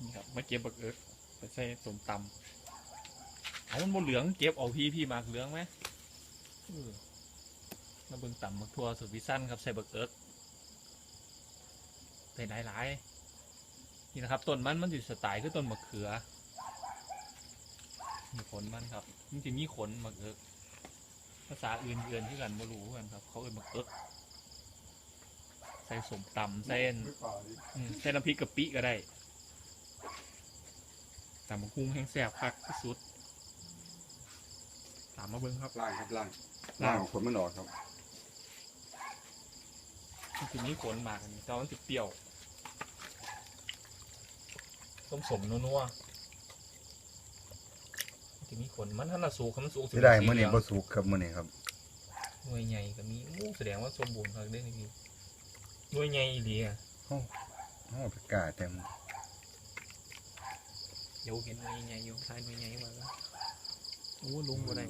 นี่ครับมาเก็บบักเอิร์กไปใส่สมตำเอามันบนเหลืองเก็บเอาพี่พี่มากเหลืองไหมเออมาเบิ่งตำมักทัวสุดวิสั้นครับใส่บักเอิร์กใส่หลายๆนี่นะครับต้นมันมันสิสไตล์คือต้นมะเขือมีขนมันครับมันจะมีขนบักเอิร์กภาษาอื่นเอื่นที่กันไม่รู้กันครับ เขาเอ่นบักเอิร์กใส่สมตำใส่อืมใส่น้ำพริกกะปิก็ได้ ตามมะกุ้งแห้งแซ่บคักที่สุด ตามมาเบิ้งครับล่างครับล่างล่างของคนมันออกครับมันคือมีขนมากอันนี้แต่ว่ามันจะเปรี้ยวส้มสมนัวๆมันจะมีขนมันถ้าเราสูงมันสูงที่ได้มื้อนี้สีบ่สุกครับมื้อนี้ครับหน่วยใหญ่ก็มีอู้แสดงว่าสมบูรณ์ครับได้อนี่พี่หน่วยใหญ่ดีอะเฮาเฮาไปกาเต็ม เดี๋ยวเห็นหน่วยใหญ่อยู่ท้ายหน่วยใหญ่มาแล้วโอ้ลุงบ่ได้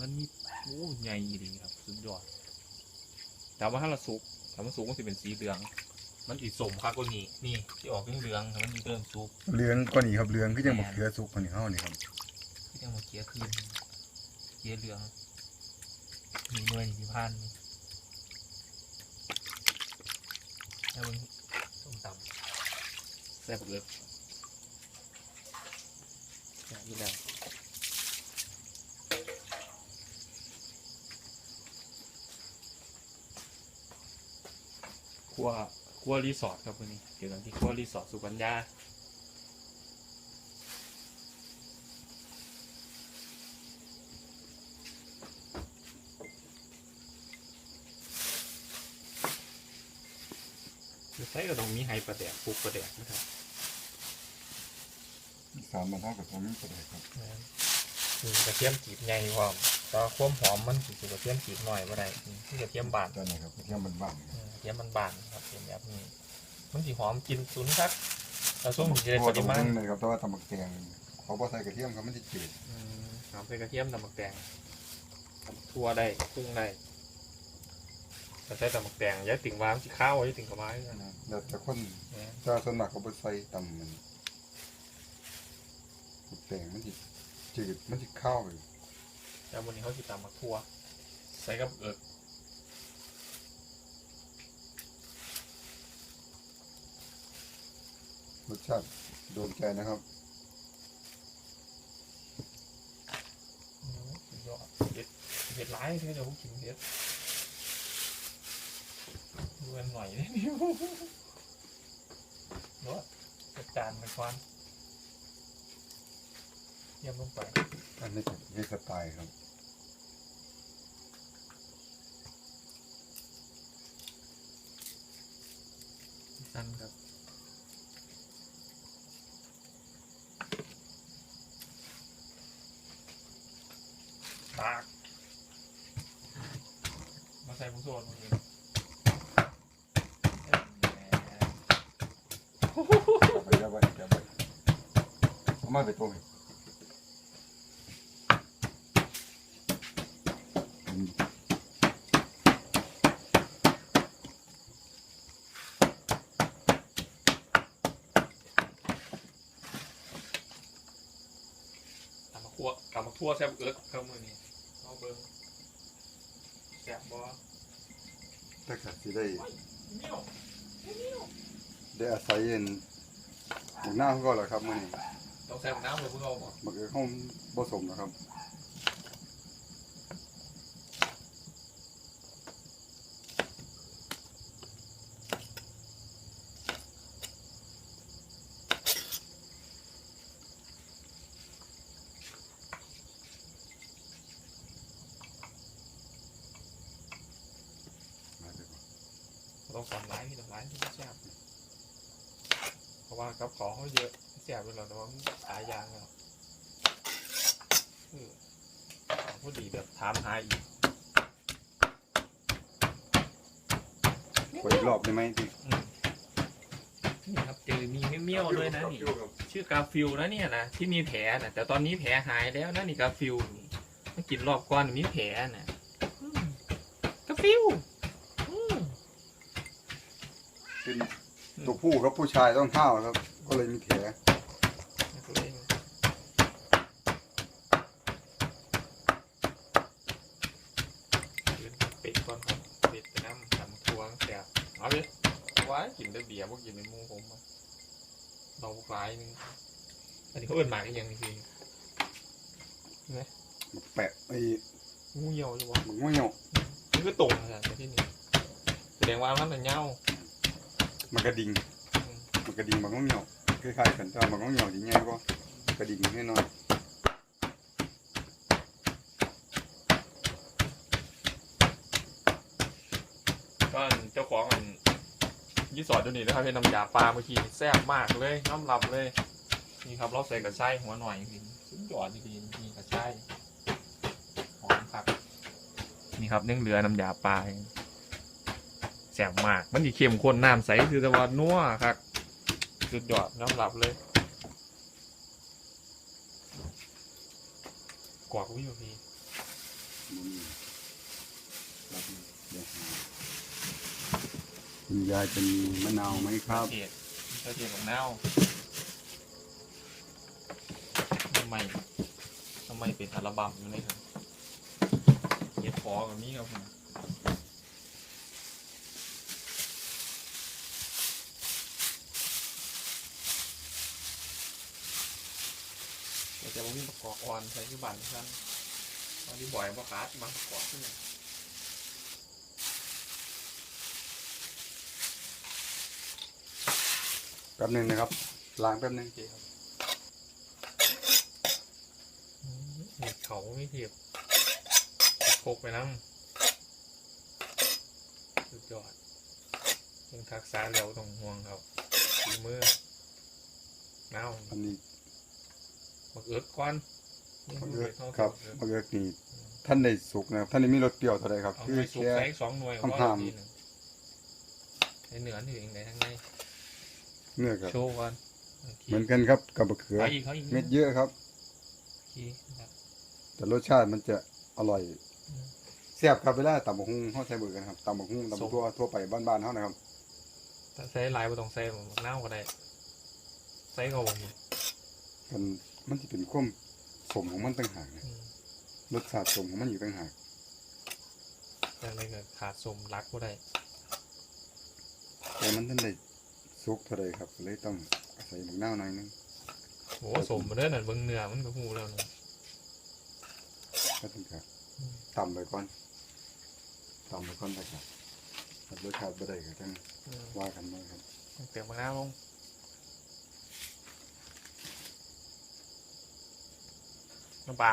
มันมีโอ้ใหญ่ดีครับ สุดยอดแต่ว่าถ้าเราสุกถ้ามันสุกมันจะเป็นสีเหลือง มันสีสมครับก็นี่นี่ที่ออกเหลืองๆแต่มันมีเริ่มสุกเหลืองกว่านี้ครับเหลืองคือจังบักเขือสุกกว่านี้เฮานี่ครับที่ยังมาเกียร์คืนเกียร์เหลืองมีหน่วยสีพันนี่แล้วมันส้มตำแซ่บเลิศอย่าง นี้แล้วครัวครัวรีสอร์ทครับวันนี้เดี๋ยวกันที่ครัวรีสอร์ทสุกัญญาใช้ก็ต้องมีไฮประแดกปลูกประแดกนะครับ สามมันเท่ากับผมก็ได้ครับมีกระเทียมจีบใหญ่พร้อมแต่ว่าความหอมมันสิกระเทียมจีบหน่อยว่าได้ที่กระเทียมบานตัวนี้ครับเทียมบ้านๆเออกระเทียมมันบานครับเป็นแบบนี้ มันสีหอมกินสุนทักเราส้มจะได้เพปราะริตรงมาณนั้นเลยครับแต่ว่าตำบักแตงเขาบ่ใส่กระเทียมครับมันสิจืดอืมหอมเป็นกระเทียมตำบักแดงตำทั่วได้กุ้งได้แต่ใช้ตำบักแดงอย้ายติ่งวางสีข้าวอย้ายติ่งกระไม้นะนะแล้วแต่คนเนี่ยแต่ว่าส่วนมากเขาบ่ใส่ตำมันบัก แตงมันสิจืดมันสิข้าวอยู่แล้ววันนี้เขาติดตามมาทั่วใส่กับเอิกรสชาติโดนใจนะครับอืมสุดยอดเผ็ดเผ็ดร้ายใช่ไหมเดี๋ยวผมกินเผ็ดดูกันหน่อยได้ไหมรสจัดจานไปควัน เยี่ยมลงไปอันนี้เป็นเฮสไตล์ครับสั้นครับปากมาใส่ผงโซนมาเลยไปเดี๋ยวไปเดี๋ยวไปเอามาไปตัวนี้อืม ตำมา คั่วตำมาคั่วแซ่บเอิร์กเข้ามือนี่เอาเบิ้งแซ่บบ่ถ้าเกิดสิได้เมี่ยวได้อาศัยเย็นหมูหน้าเขาก็แหละครับมื้อนี้ต้องแซ่บน้ำเลยพวกเราบ่มันก็ห้องผสมนะครับ ต้องสอนร้ายมีแต่ร้ายที่แซ่บเพราะว่ากับของเขาเยอะแซ่บไปแล้วแต่ว่ามันหายางแล้วเออพอดีแบบถามหาอีกขออีกรอบได้ไหมที่อืมนี่ครับเจอมีเมี่ยวๆด้วยนะนี่ชื่อกาฟิลนะเนี่ยนะที่มีแผลนะแต่ตอนนี้แผลหายแล้วนะนี่กาฟิลนี่มันกินรอบก้อนมีแผลนะอืมกาฟิลอืม เป็นตัวผู้ครับผู้ชายต้องห้าวครับอก็เลยมีแผลนักเลงยืนเป็ดก่อนครับเป็ดไปน้ำตำทัวแสบเอาเลยว้ายกินได้เบียร์พวกกินในหมูผมอะเราพวกร้ายนึงอันนี้เขาเอินหมากอีกอย่างหนึงคือมันแปะไอ้งูเหี่ยวอยู่วะมันง่อยเหงามันก็ตรงนะแต่ที่นี่แสดงว่ามันเป็นเหงา มันกระดิ่งมันกระดิ่งมันง่อยเหงาคล้ายๆกันแต่ว่ามันง่อยเหงาดีง่ายกว่ากระดิ่งแน่นอนก็เจ้าของมันยี่สอดตัวนี้นะครับเป็นน้ำยาปลาเมื่อกี้แซ่บมากเลยน้ำลับเลยนี่ครับเราใส่กระชายหัวหน่อยจริงสุดยอดจริงๆนี่กระชายหอมครับนี่ครับเนื่องเรือน้ำยาปลา แซ่บมาก มันดีเข้มข้นน้ำใสคือแต่ว่านัวครับสุดยอดน้ำลับเลยกวากวิ่งพี่บ่มีครับเดี๋ยวหาคุณยายจะมีมะนาวไหมครับเทียดเทียดของเน่าทำไมทำไมเป็นอัลบั้มอยู่นี่ครับเก็บของแบบนี้ครับผม มีประกอบอ่อนใช้ที่บ้านท่านตอนที่บ่อยว่าขาดมาประกอบที่ไหนแป๊บหนึงนะครับล้างแป๊บหนึงโอเคครับเห็ดเขาไม่เทียบพกไปนั่งสุดยอดยังทักษะเร็วต้องห่วงครับฝีมือเน่าอันนี้ บักเอิกก้อนมะเขือครับมะเขือนี่ท่านได้สุกนะครับท่านได้มีรสเปรี้ยวเท่าไรครับเอาคือไปสุกแค่ใส่สองหน่วยห้ามก็ห้ามทีหนึ่งในเหนือที่อยู่ในข้างในเนื้อครับโชว์ก่อนโอเคเหมือนกันครับกับมะเขือเอาอีกเขาอีกเม็ดเยอะครับโอเคครับแต่รสชาติมันจะอร่อยอืมแซ่บครับเวลาตำบักหุ่งเฮาใช้เบอร์กันครับตำบักหุ่งตำบักทั่วทั่วไปบ้านๆเฮานะครับถ้าใส่หลายไม่ต้องใส่หมกเน่าก็ได้ใส่ก็บ่มีมัน มันสิเป็นความสมของมันต่างหากนะอืมรสชาติสมของมันอยู่ต่างหากแต่เลยก็ขาดสมรักก็ได้ แต่มันท่านได้สุกเท่าไรครับก็เลยต้องอาศัยบักนาวหน่อยนึงโอ้สมมาเด้อนั่นเบิ่งเนื้อมันก็หูแล้วนะก็ถึงครับอืมตำไปก่อนตำไปก่อนไปครับถ้ารสชาติบ่ได้ก็จังอืมว่ากันมาครับเติมมะนาวลง น้ำปลา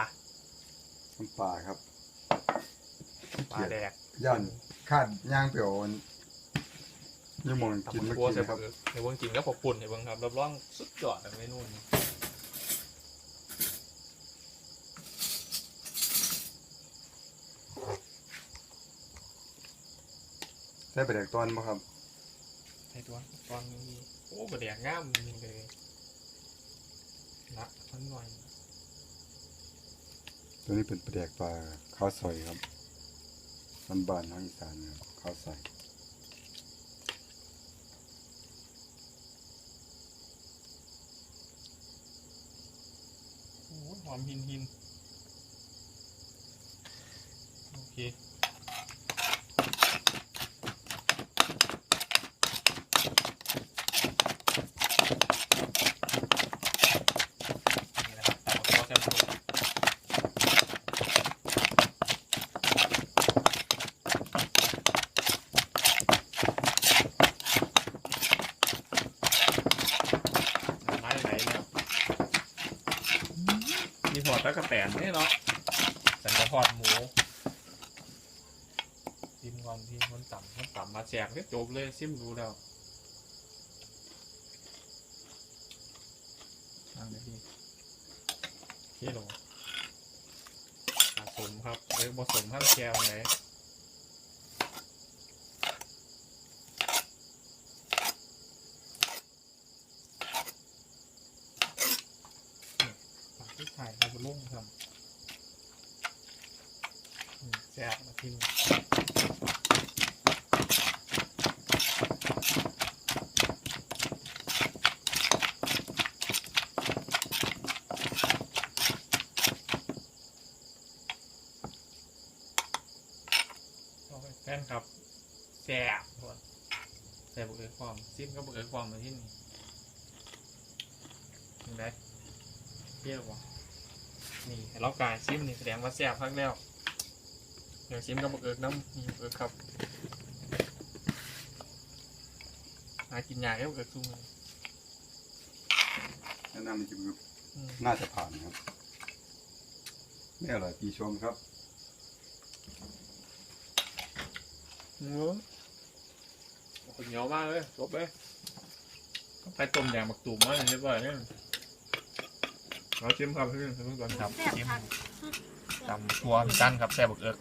น้ำปลาครับปลาแดกย่านคาดย่างเปรี้ยวอันยังมองกินตำเมื่อบัวกี้ใส่นะครับเบิกในเบิ่งกินก็ขอบคุณในเบิ่งครับรับรองสุดยอดเมนูนี้ใส่ไปแดกตอนบ่ครับใส่ตัวตอนนี้โอ้บะแดกงามนี่เลยนักมันหน่อย ตัวนี้เป็นปลาแดกปลาข้าวซอยครับบ้านบ้านทางอีสานนะครับข้าวซอยโอ้หอมหินหินโอเคนี่นะครับตามตัวแซ่บสุดไม้ไหนเนี่ย มีพอร์ตตะกะแตนเนี่ยเนาะสันกระพอดหมูซิมก่ อนที่มันต่ำมันต่ำมาแจกเนี่ยจบเลยซิมดูแล้วนั่งเลยพี่เที่หรอผสมครับเลยผสมข้างแกวไหนปากที่ถ่ายให้บนลุ่งครับแซ่มาทิม นครับ แซ่บพอนแซ่บบุกเอิกความซิมก็บุกเอิกความมาที่นี่เห็นไหมเปรี้ยวบ่นี่ให้เรากายซิมนี่แสดงว่าแซ่บพักแล้วเดี๋ยวซิมก็บุกเอิกน้ำนี่บุกเอิกครับหากินยากแล้วบุกเอิกซุ่มเลยแนะนำมันจะอืมน่าจะผ่านครับไม่อร่อยปีชมครับ โอ้โห เหนียวมากเลยจบเลยไปต้มยางบักตุ่มมาเรียบร้อยเนี่ยเราชิมครับเพื่อนเพื่อนก่อนครับแซ่บชิมคักตำตัวพี่ตั้นครับแซ่บบักเอิก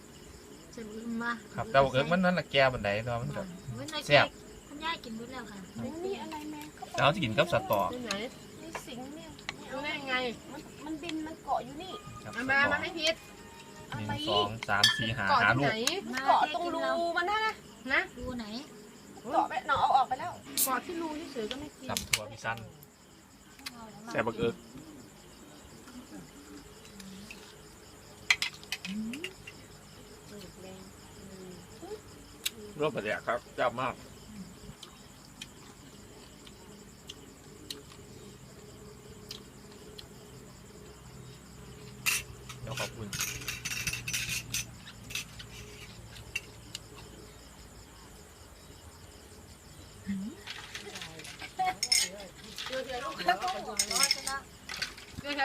จะลืมมาครับแต่บักเอิกมันนั่นละแก้บันไดเนาะมันก็ เว้นในแซ่บ คุณย่ากินด้วยแล้วค่ะไม่มีอะไรแม่เขาแล้วจะกินกับสตอที่ไหนในสิงเนี่ยไม่ดูเอาได้ไงมันมันบินมันเกาะอยู่นี่ ครับเอามามาไม่พิษหนึ่งสองสามสี่หาเกาะหาที่ลูไหกนมันเกาะตรงรูมันนะนะนะดูไหน เกาะไปหนอเอาออกไปแล้วเกาะที่รูเฉยๆก็ไม่กินตำตัวพี่สั้นแซ่บบักเอิกรสประเดี๋ยวครับแซ่บมากเดี๋ยวขอบคุณ เดี๋ยวเดี๋ยว แล้วก็หัวเร้อนนะ เดี๋ยวใช้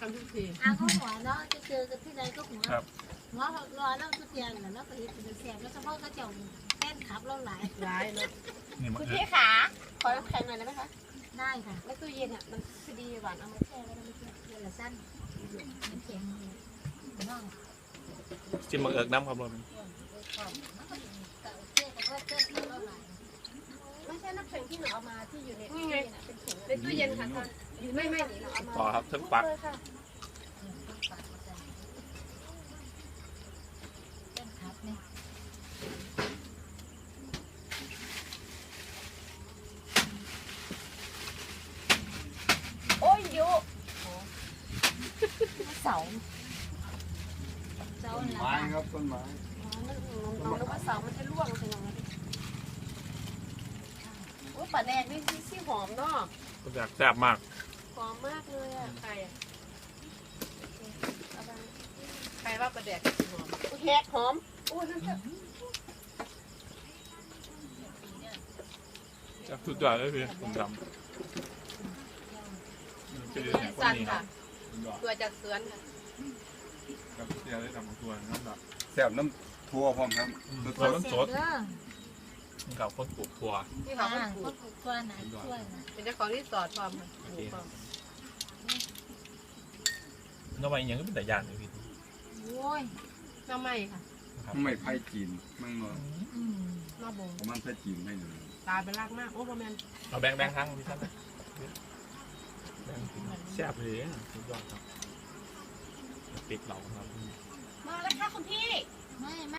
ก็หัวเราะกันทุกทีอะเขาหัวเร้อนจะเจอกันที่ใดก็หัวครับหัวร้อนแล้วทุกเทียนแล้วก็เห็นเป็นแซ่บแล้วเฉพาะก็เจ้าแป้นขับเราหลายร้ายเนาะนี่มันคุณเอิพี่กขาขอน้ำแข็งหน่อยได้ไหมคะได้ค่ะในตู้เย็นอะมันพอดีหวานเอามาแช่ไว้ได้ไหมพี่เดือนละสั้นน้ำแข็งน้องจิ้มบักเอิกน้ำครับรสไม่ใช่น้ำแข็งที่หนูเอามาที่อยู่ในตู้เย็นอะเป็นถุงในตู้เย็นค่ะตอนอยู่ ไม่ไม่หนีหนูเอามาต่อครับทั้งปักเลยค่ะแป้นขับเนี่ยโอ้ยยุเสาเจ้าต้นหลาไม้นครับต้นไม้อ๋อนึกว่าเสามันจะร่วงใช่ไหมโอ้ยปลาแดงนี่ซี่หอมเนาะก็อยากแซ่บมาก หอมมากเลยอะ ใครอะ เอาไป ใครว่า ประแดกหอมอุ๊ยแหกหอมอุ้ยนั่นจะจะสุดยอดเลยพี่ผมดำจะเรียนอย่างคนสั่นนี้ครัค่ะ บตัวจากสวนค่ะกับเสียได้ทำของตัวนั่นแหละแซ่บน้ำทั่วพร้อมครับตัวมันสดเด้อกับคนปลูกถั่วที่อ่าเขาเพิ่งปลูก็กปลูกตัวไหนช่วยนะเป็นเจ้าของรีสอร์ทพร้อมค่ะปลูกพร้อมน้ำมันยังก็เป็นแต่ยานเลยพี่โอ้ยน้ำไหม้ค่ะนะครับไม่ไผ่จีนมั่งเนาะอืมน้ำบงประมาณไผ่จีนให้หนึ่งตายไปลากมากโอ้ประมาณเอาแบงค์แบงค์ทั้งพี่ท่านนะแบงค์แซ่บเลยสุดยอดครับติดเหล่าครับมาแล้วค่ะคุณพี่ไม่